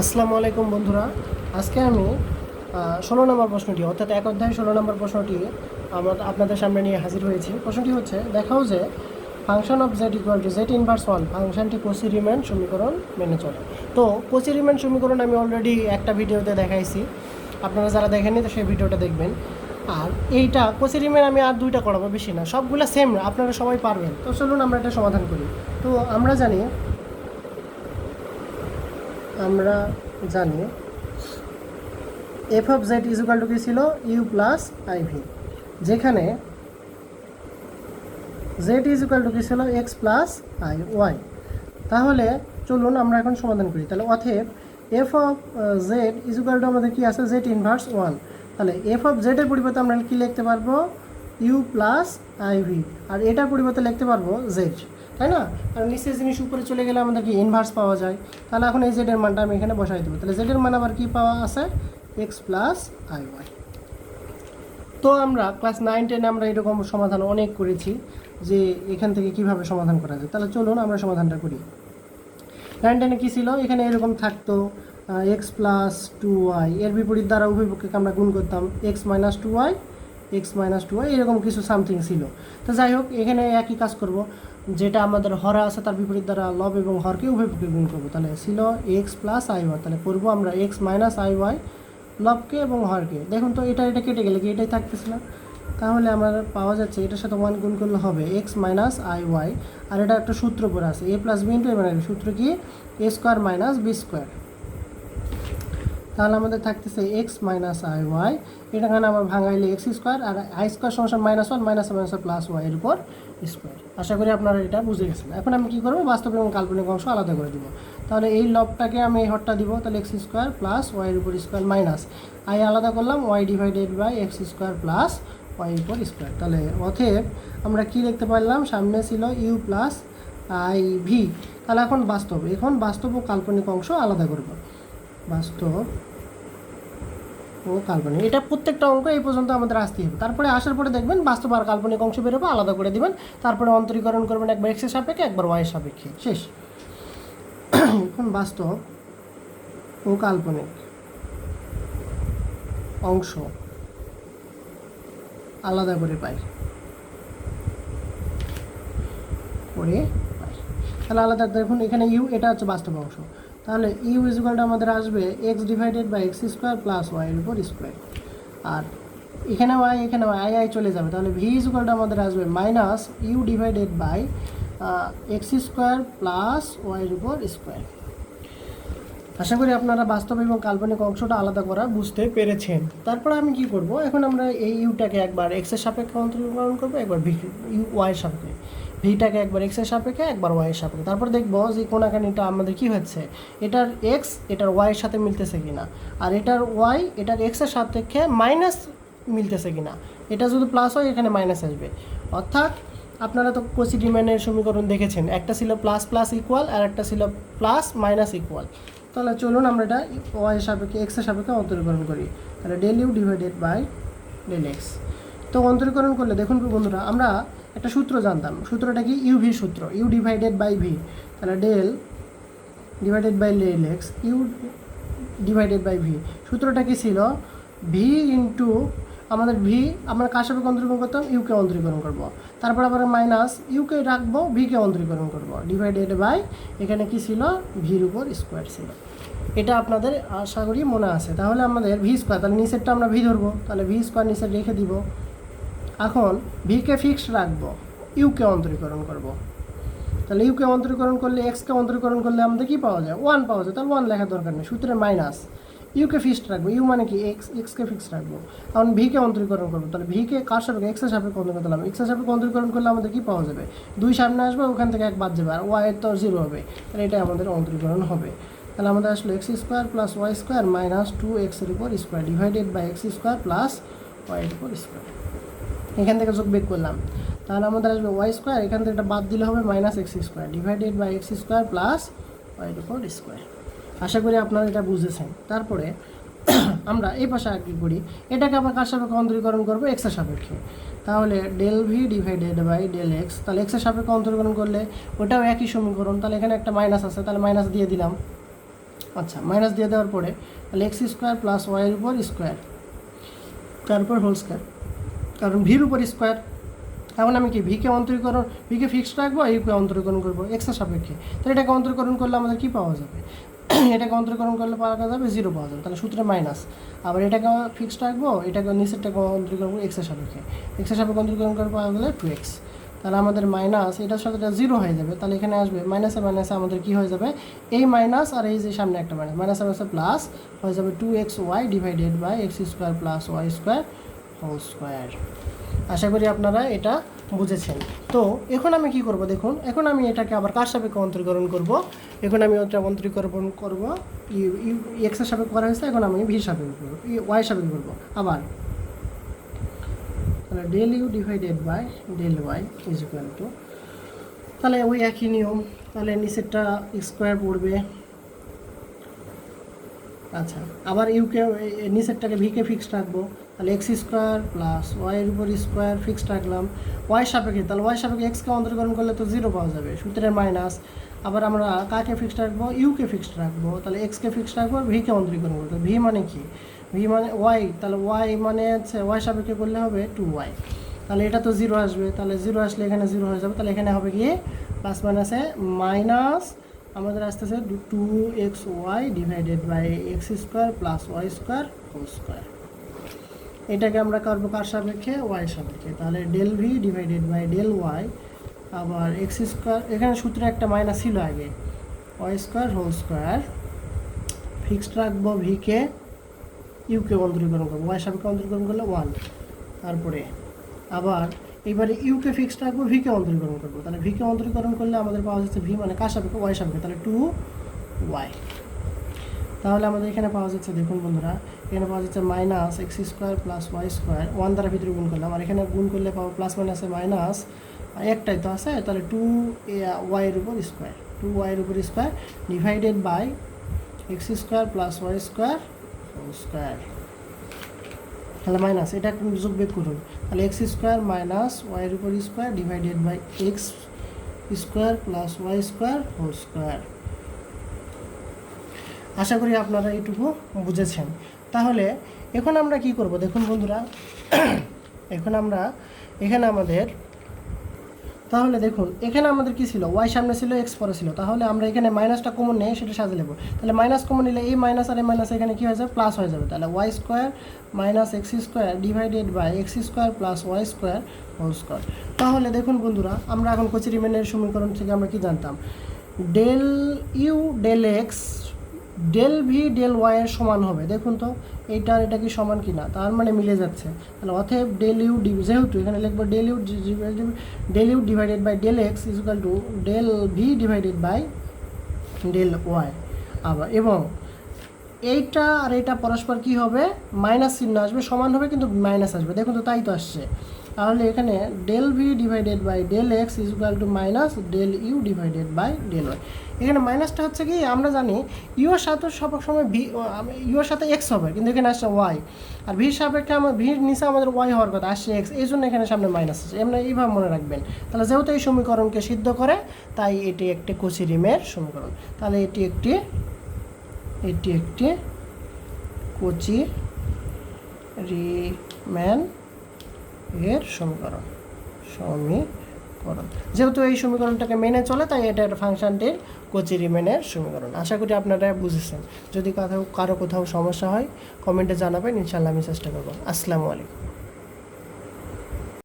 আসসালামু আলাইকুম বন্ধুরা। আজকে আমি ষোলো নম্বর প্রশ্নটি, অর্থাৎ এক অধ্যায় ষোলো নম্বর প্রশ্নটি আমার আপনাদের সামনে নিয়ে হাজির হয়েছি। প্রশ্নটি হচ্ছে, দেখাও যে function of Z equal to Z inverse one ফাংশনটি কোচি রিমেন সমীকরণ মেনে চলে। তো কোচি রিমেন সমীকরণ আমি অলরেডি একটা ভিডিওতে দেখাইছি। আপনারা যারা দেখেননি, তো সেই ভিডিওটা দেখবেন। আর এইটা কোচি রিমেন আমি আর দুইটা করাবো, বেশি না। সবগুলো সেম আপনারা সবাই পারবেন। তো চলুন আমরা এটা সমাধান করি। তো আমরা জানি আমরা জানি F of Z equal to কি ছিল? ইউ প্লাস আইভি যেখানে জেড ইজুকাল টু কি ছিল? এক্স প্লাস আই ওয়াই তাহলে চলুন আমরা এখন সমাধান করি। তাহলে অথেব F of Z equal to আমাদের কি আছে? জেড ইনভার্স ওয়ান তাহলে এফ অফ জেডের পরিবর্তে আমরা কি লিখতে পারব? ইউ প্লাস আইভি আর এটার পরিবর্তে লিখতে পারব জেড তাই না? আর নিচের জিনিস উপরে চলে গেলে আমাদের কি ইনভার্স পাওয়া যায়? তাহলে এখন এই জেডের মানটা আমি এখানে বসাই দেবো। তাহলে জেডের মান আবার কি পাওয়া আছে? এক্স প্লাস আই ওয়াই তো আমরা ক্লাস নাইন টেনে আমরা এরকম সমাধান অনেক করেছি যে এখান থেকে কীভাবে সমাধান করা যায়। তাহলে চলুন আমরা সমাধানটা করি। নাইন টেনে কী ছিল? এখানে এরকম থাকতো এক্স প্লাস টু ওয়াই এর বিপরীত দ্বারা উভয় পক্ষকে আমরা গুণ করতাম। X minus two Y X minus two Y এরকম কিছু সামথিং ছিল। তো যাই হোক, এখানে একই কাজ করব। যেটা আমাদের হরে আছে, তার বিপরীত দ্বারা লব এবং হরকে উভয় গুণ করব। তাহলে ছিল এক্স প্লাস আই ওয়াই তাহলে করব আমরা এক্স মাইনাস আই ওয়াই লবকে এবং হরকে। দেখুন তো, এটা এটা কেটে গেলে কি এটাই থাকতেছে না? তাহলে আমার পাওয়া যাচ্ছে এটার সাথে ওয়ান গুণ করলে হবে এক্স মাইনাস আই ওয়াই আর এটা একটা সূত্র পরে আছে A plus B into A minus সূত্র কি? A square minus B square তাহলে আমাদের থাকতেছে এক্স মাইনাস আই ওয়াই এটা এখানে আমার ভাঙাইলে এক্স স্কোয়ার আর আই স্কোয়ার সমস্যা minus one minus minus plus Y এর উপর স্কোয়ার আশা করি আপনারা এটা বুঝে গেছেন। এখন আমি কী করব? বাস্তব এবং কাল্পনিক অংশ আলাদা করে দিব। তাহলে এই লবটাকে আমি এই হরটা দিব, তাহলে এক্স স্কোয়ার প্লাস ওয়াইয়ের উপর স্কোয়ার মাইনাস আই আলাদা করলাম Y divided by X square plus Y উপর স্কোয়ার তাহলে অথেব আমরা কি দেখতে পারলাম? সামনে ছিল ইউ প্লাস আই ভি তাহলে এখন বাস্তব। এখন বাস্তব ও কাল্পনিক অংশ আলাদা করব। বাস্তব ও কাল্পনিক। এটা প্রত্যেকটা অঙ্ক এই পর্যন্ত আমাদের আসতেই হবে। তারপরে আসার পরে দেখবেন বাস্তব আর কাল্পনিক অংশ বেরোবে আলাদা করে দিবেন। তারপরে অন্তরীকরণ করবেন একবার এক্সের সাপেক্ষে, একবার ওয়াইয়ের সাপেক্ষে। শেষ। এখন বাস্তব ও কাল্পনিক অংশ আলাদা করে পাই। করে পাই। তাহলে আলাদা, দেখুন এখানে ইউ এটা হচ্ছে বাস্তব অংশ। তাহলে ইউ ইজুকালটা আমাদের আসবে X divided by X square plus ওয়াইয়ের উপর স্কোয়ার আর এখানে ওয়াই এখানে আই আই চলে যাবে। তাহলে ভি ইজুকালটা আমাদের আসবে minus U divided by X square plus ওয়াইয়ের উপর স্কোয়ার আশা করি আপনারা বাস্তব এবং কাল্পনিক অংশটা আলাদা করা বুঝতে পেরেছেন। তারপরে আমি কি করব? এখন আমরা এই ইউটাকে একবার এক্সের সাপেক্ষে অন্তর্করণ করব, একবার ভি ইউ ওয়াইয়ের সাপেক্ষে। ভিটাকে একবার এক্সের সাপেক্ষে, একবার ওয়াইয়ের সাপেক্ষে। তারপর দেখব যে কোনাকানিটা আমাদের কি হচ্ছে? এটার এক্স এটার ওয়াইয়ের সাথে মিলতেছে কিনা? আর এটার ওয়াই এটার এক্সের সাপেক্ষে মাইনাস মিলতেছে কিনা? এটা যদি প্লাস হয়, এখানে মাইনাস আসবে। অর্থাৎ আপনারা তো কোসিডিম্যানের সমীকরণ দেখেছেন। একটা ছিল প্লাস প্লাস ইকুয়াল আর একটা ছিল প্লাস মাইনাস ইকুয়াল তাহলে চলুন আমরা এটা ওয়াই সাপেক্ষে এক্সের সাপেক্ষে অন্তরীকরণ করি। তাহলে del U divided by del X তো অন্তরীকরণ করলে দেখুন বন্ধুরা, আমরা একটা সূত্র জানতাম। সূত্রটা কি? ইউ ভি সূত্র। ইউ ডিভাইডেড বাই ভি তাহলে del divided by del X U divided by V সূত্রটা কি ছিল? ভি ইন্টু আমাদের ভি আমরা কার সাপেক্ষে অন্তরীকরণ করতাম? ইউকে অন্তরীকরণ করব। তারপর আবার মাইনাস ইউকে রাখব ভিকে অন্তরীকরণ করব। ডিভাইডেড বাই এখানে কি ছিল? ভির উপর স্কোয়ার ছিল। এটা আপনাদের আশা করি মনে আছে। তাহলে আমাদের ভি স্কোয়ার তাহলে নিচেরটা আমরা ভি ধরবো। তাহলে ভি স্কোয়ার নিচে রেখে দিব। এখন ভিকে ফিক্সড রাখব ইউকে অন্তরীকরণ করব। তাহলে ইউকে অন্তরীকরণ করলে এক্সকে অন্তরীকরণ করলে আমাদের কি পাওয়া যায়? ওয়ান পাওয়া যায়। তাহলে ওয়ান লেখার দরকার নেই। সূত্রে মাইনাস ইউকে ফিক্সড রাখব ইউ মানে কি? এক্স এক্সকে ফিক্সড রাখব। এখন ভিকে অন্তরীকরণ করব। তাহলে ভিকে কার সাপেক্ষে? এক্সের সাপেক্ষে অন্তরীকরণ করলাম। এক্সের সাপেক্ষে অন্তরীকরণ করলে আমাদের কি পাওয়া যাবে? দুই সামনে আসবে, ওখান থেকে এক বাদ যাবে। আর ওয়াই তো জিরো হবে। তাহলে এটা আমাদের অন্তরীকরণ হবে। তাহলে আমাদের আসলে X square plus Y square minus two এক্সের উপর square divided by X square plus ওয়াইয়ের উপর স্কোয়ার এখান থেকে যোগ বেগ করলাম। তাহলে আমাদের আসবে ওয়াই স্কোয়ার এখান থেকে এটা বাদ দিলে হবে minus X square divided by X square plus ওয়াইয়ের উপর স্কোয়ার আশা করি আপনারা এটা বুঝেছেন। তারপরে আমরা এই পাশে কি করি এটাকে আবার কার সাপেক্ষে অন্তরীকরণ করব? এক্সের সাপেক্ষে। তাহলে del V divided by del X তাহলে এক্সের সাপেক্ষে অন্তরীকরণ করলে ওটাও একই সমীকরণ। তাহলে এখানে একটা মাইনাস আছে, তাহলে মাইনাস দিয়ে দিলাম। আচ্ছা মাইনাস দিয়ে দেওয়ার পরে তাহলে এক্স স্কোয়ার প্লাস ওয়াইয়ের উপর স্কোয়ার তারপর হোল স্কোয়ার কারণ ভির উপর স্কোয়ার এখন আমি কি ভিকে অন্তরীকরণ ভিকে ফিক্সড রাখব ইউকে অন্তরীকরণ করব? এক্সের সাপেক্ষে। তাহলে এটাকে অন্তরীকরণ করলে আমাদের কী পাওয়া যাবে? এটাকে অন্তরীকরণ করলে পাওয়া যাবে জিরো পাওয়া যাবে, তাহলে সূত্রে মাইনাস আবার এটাকে ফিক্সড রাখব, এটাকে নিচেরটাকে অন্তরীকরণ করব এক্সের সাপেক্ষে। এক্সের সাপেক্ষে অন্তরীকরণ করে পাওয়া গেলে টু এক্স তাহলে আমাদের মাইনাস এটার সাথে এটা জিরো হয়ে যাবে, তাহলে এখানে আসবে মাইনাসে মাইনাসে আমাদের কী হয়ে যাবে? এই মাইনাস আর এই যে সামনে একটা মাইনাস মাইনাসে মাইনাসে প্লাস হয়ে যাবে two X Y divided by X square plus Y square whole square আশা করি আপনারা এটা বুঝেছেন। তো এখন আমি কি করব দেখুন, এখন আমি এটাকে আবার কার সাপেক্ষে অন্তরীকরণ করব? এখন আমি ওটা অন্তরীকরণ করব এক্সের সাপেক্ষে করা হয়েছে, এখন আমি ভির সাপেক্ষে করব ওয়াই সাপেক্ষে করব, আবার। তাহলে del U divided by del Y is equal to তাহলে ওই একই নিয়ম, তাহলে নিচেরটা স্কোয়ার পড়বে। আচ্ছা আবার ইউকে নিচেরটাকে ভিকে ফিক্সড রাখব। তাহলে এক্স স্কোয়ার প্লাস ওয়াইয়ের উপর স্কোয়ার ফিক্সড রাখলাম। ওয়াই সাপেক্ষে, তাহলে ওয়াই সাপেক্ষে এক্সকে অন্তর্করণ করলে তো জিরো পাওয়া যাবে, সূত্রের মাইনাস আবার আমরা কাকে ফিক্সড রাখব? ইউকে ফিক্সড রাখব, তাহলে এক্সকে ফিক্সড রাখব ভিকে অন্তরীকরণ করব। ভি মানে কি? ভি মানে ওয়াই তাহলে ওয়াই মানে হচ্ছে ওয়াই সাপেক্ষে করলে হবে টু ওয়াই তাহলে এটা তো জিরো আসবে, তাহলে জিরো আসলে এখানে জিরো হয়ে যাবে, তাহলে এখানে হবে গিয়ে প্লাস মাইনাসে মাইনাস আমাদের আসতেছে two X Y divided by X square plus Y square whole square এটাকে আমরা করব কার সাপেক্ষে ওয়াই সাপেক্ষে তাহলে del V divided by del Y আবার এক্স স্কোয়ার এখানে সূত্রে একটা মাইনাস ছিল আগে Y square whole square fixed রাখব ভিকে ইউকে অন্তরীকরণ করব ওয়াই সাপেক্ষে অন্তরীকরণ করলে ওয়ান তারপরে আবার এবারে ইউকে ফিক্সড রাখব ভিকে অন্তরীকরণ করব, তাহলে ভিকে অন্তরীকরণ করলে আমাদের পাওয়া যাচ্ছে ভি মানে কার সাপেক্ষে ওয়াই সাপেক্ষে তাহলে টু ওয়াই তাহলে আমাদের এখানে পাওয়া যাচ্ছে, দেখুন বন্ধুরা, এখানে পাওয়া যাচ্ছে minus X square plus Y square one দ্বারা ভিতরে গুণ করলাম, আর এখানে গুণ করলে পাবো প্লাস মাইনাসে মাইনাস একটাই তো আছে, তাহলে টু ওয়াইয়ের উপর স্কোয়ার টু ওয়াইয়ের উপর square divided by X square plus Y square square তাহলে মাইনাস এটা যোগ বেগ করুন, তাহলে এক্স স্কোয়ার মাইনাস ওয়াইয়ের উপর square divided by X square plus Y square whole square আশা করি আপনারা এইটুকু বুঝেছেন। তাহলে এখন আমরা কি করব? দেখুন বন্ধুরা, এখন আমরা এখানে আমাদের, তাহলে দেখুন, এখানে আমাদের কি ছিল? ওয়াই সামনে ছিল এক্স পরে ছিল। তাহলে আমরা এখানে মাইনাসটা কমন নেই, সেটা সাজে নেব। তাহলে মাইনাস কমন নিলে এই মাইনাস আর এই মাইনাস এখানে কী হয়ে যাবে? প্লাস হয়ে যাবে। তাহলে Y square minus X square divided by X square plus Y square whole square তাহলে দেখুন বন্ধুরা, আমরা এখন কোচিরিমেনের সমীকরণ থেকে আমরা কি জানতাম? Del U del X del V del Y এর সমান হবে। দেখুন তো, এইটার এটা কি সমান কি না তার মানে মিলে যাচ্ছে। তাহলে অতএব ডেল ইউ ডি যেহেতু এখানে লিখব del U del U divided by del X is equal to del V divided by del Y আবার, এবং এইটা আর এটা পরস্পর কি হবে? মাইনাস চিহ্ন আসবে, সমান হবে কিন্তু মাইনাস আসবে। দেখুন তো, তাই তো আসছে। তাহলে এখানে del V divided by del X is equal to minus del U divided by del Y এখানে মাইনাসটা হচ্ছে কি, আমরা জানি ইউ এর সাথে সব সময় ভি ইউ এর সাথে এক্স হবে, কিন্তু এখানে আসছে ওয়াই আর ভির সাপেক্ষে আমার ভির নিচে আমাদের ওয়াই হওয়ার কথা, আসছে এক্স এই জন্য এখানে সামনে মাইনাস আছে। এমনি এইভাবে মনে রাখবেন। তাহলে যেহেতু এই সমীকরণকে সিদ্ধ করে, তাই এটি একটি কোচিরিমের সমীকরণ। তাহলে এটি একটি এটি একটি কোচি রিম্যান এর সমীকরণ। সমীকরণ। যেহেতু এই সমীকরণটাকে মেনে চলে, তাই এটার ফাংশনটির কোচি রিমেনের সমীকরণ। আশা করি আপনারা বুঝেছেন। যদি কোথাও কারও কোথাও সমস্যা হয় কমেন্টে জানাবেন ইনশাল্লাহ আমি চেষ্টা করব। আসসালামু আলাইকুম।